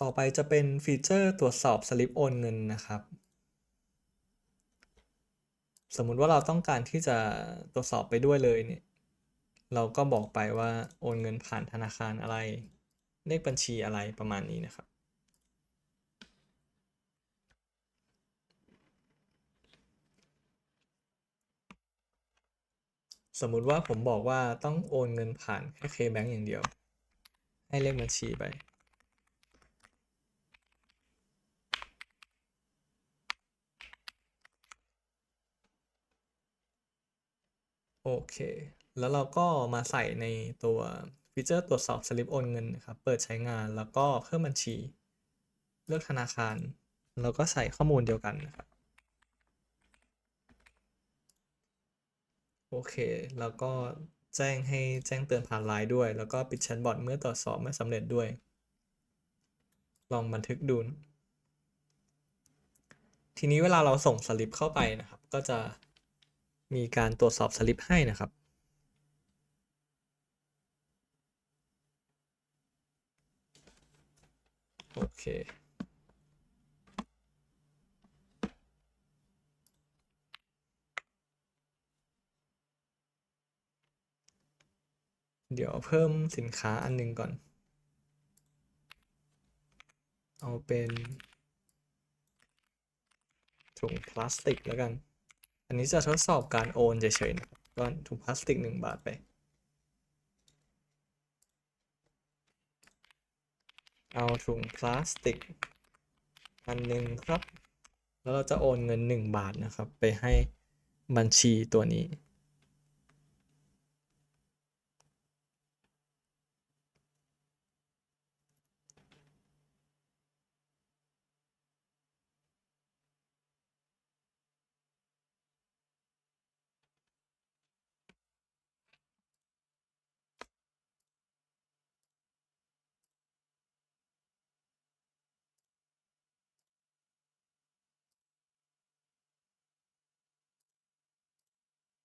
ต่อไปจะเป็นฟีเจอร์ตรวจสอบสลิปโอนเงินนะครับ สมมุติว่าเราต้องการที่จะตรวจสอบไปด้วยเลยเนี่ยเราก็บอกไปว่าโอนเงินผ่านธนาคารอะไร เลขบัญชีอะไรประมาณนี้นะครับ สมมุติว่าผมบอกว่าต้องโอนเงินผ่านแค่ KBank อย่างเดียว ให้เลขบัญชีไป เค แล้วเราก็มาใส่ในตัวฟีเจอร์ตรวจสอบสลิปโอนเงินนะครับ เปิดใช้งานแล้วก็เพิ่มบัญชี เลือกธนาคาร แล้วก็ใส่ข้อมูลเดียวกันนะครับ โอเค แล้วก็แจ้งให้แจ้งเตือนผ่านไลน์ด้วย แล้วก็ปิดแชทบอทเมื่อตรวจสอบไม่สำเร็จด้วย ลองบันทึกดู ทีนี้เวลาเราส่งสลิปเข้าไปนะครับ ก็จะ มีการตรวจสอบสลิปให้นะครับ โอเค เดี๋ยวเพิ่มสินค้าอันหนึ่งก่อน เอาเป็นถุงพลาสติกแล้วกัน อันนี้จะทดสอบการโอนเฉยๆนะครับก็ถุงพลาสติกหนึ่งบาทไป เอาถุงพลาสติก อันหนึ่งครับ แล้วเราจะโอนเงิน 1 บาทนะครับ ไปให้บัญชีตัวนี้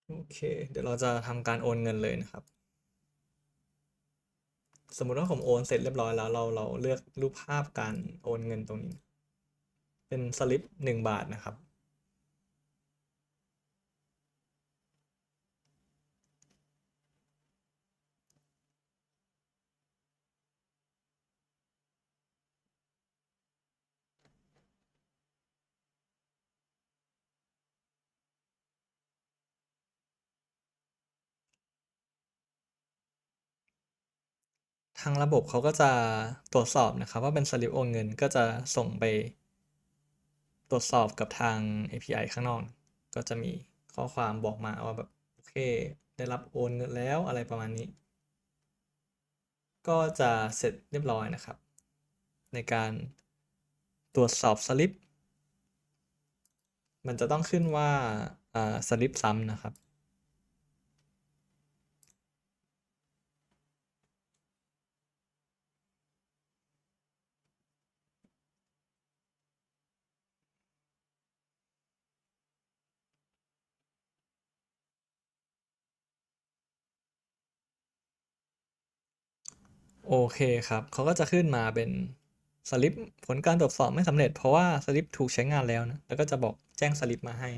โอเค เดี๋ยวเราจะทำการโอนเงินเลยนะครับ สมมุติว่าผมโอนเสร็จเรียบร้อยแล้วเราเราเลือกรูปภาพการโอนเงินตรงนี้ เป็นสลิปหนึ่งบาทนะครับางระบบเขาก็จะตรวจสอบนะครับ ว่าเป็นสลิปโอนเงินก็จะส่งไป ตรวจสอบกับทาง API ข้างนอก ก็จะมีข้อความบอกมาว่าแบบโอเค ได้รับโอนเงินแล้วอะไรประมาณนี้ ก็จะเสร็จเรียบร้อยนะครับ ในการตรวจสอบสลิป มันจะต้องขึ้นว่าอ่าสลิปซ้ำนะครับ โอเคครับ เขาก็จะขึ้นมาเป็นสลิปผลการตรวจสอบไม่สำเร็จเพราะว่าสลิปถูกใช้งานแล้วนะ แล้วก็จะบอกแจ้งสลิปมาให้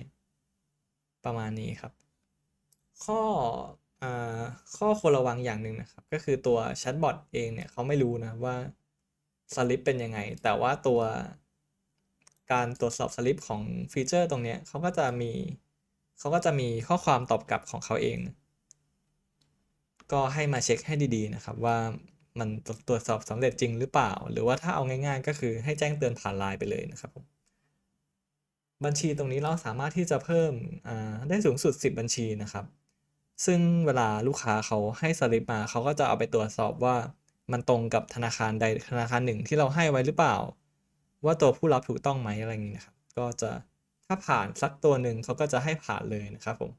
ประมาณนี้ครับ ข้ออข้อควรระวังอย่างหนึ่งนะครับ ก็คือตัวแชทบอทเองเนี่ยเขาไม่รู้นะว่าสลิปเป็นยังไง แต่ว่าตัวการตรวจสอบสลิปของฟีเจอร์ตรงเนี้ยเขาก็จะมีเขาก็จะมีข้อความตอบกลับของเขาเอง ก็ให้มาเช็คให้ดีๆนะครับว่า มันตรวจสอบสำเร็จจริงหรือเปล่า หรือว่าถ้าเอาง่ายๆ ก็คือให้แจ้งเตือนผ่านไลน์ไปเลยนะครับผมบัญชีตรงนี้เราสามารถที่จะเพิ่มได้สูงสุด 10 บัญชีนะครับ ซึ่งเวลาลูกค้าเขาให้สลิปมาเขาก็จะเอาไปตรวจสอบว่ามันตรงกับธนาคารใดธนาคารหนึ่งที่เราให้ไว้หรือเปล่า ว่าตัวผู้รับถูกต้องไหมอะไรอย่างนี้นะครับ ก็จะถ้าผ่านสักตัวหนึ่งเขาก็จะให้ผ่านเลยนะครับผม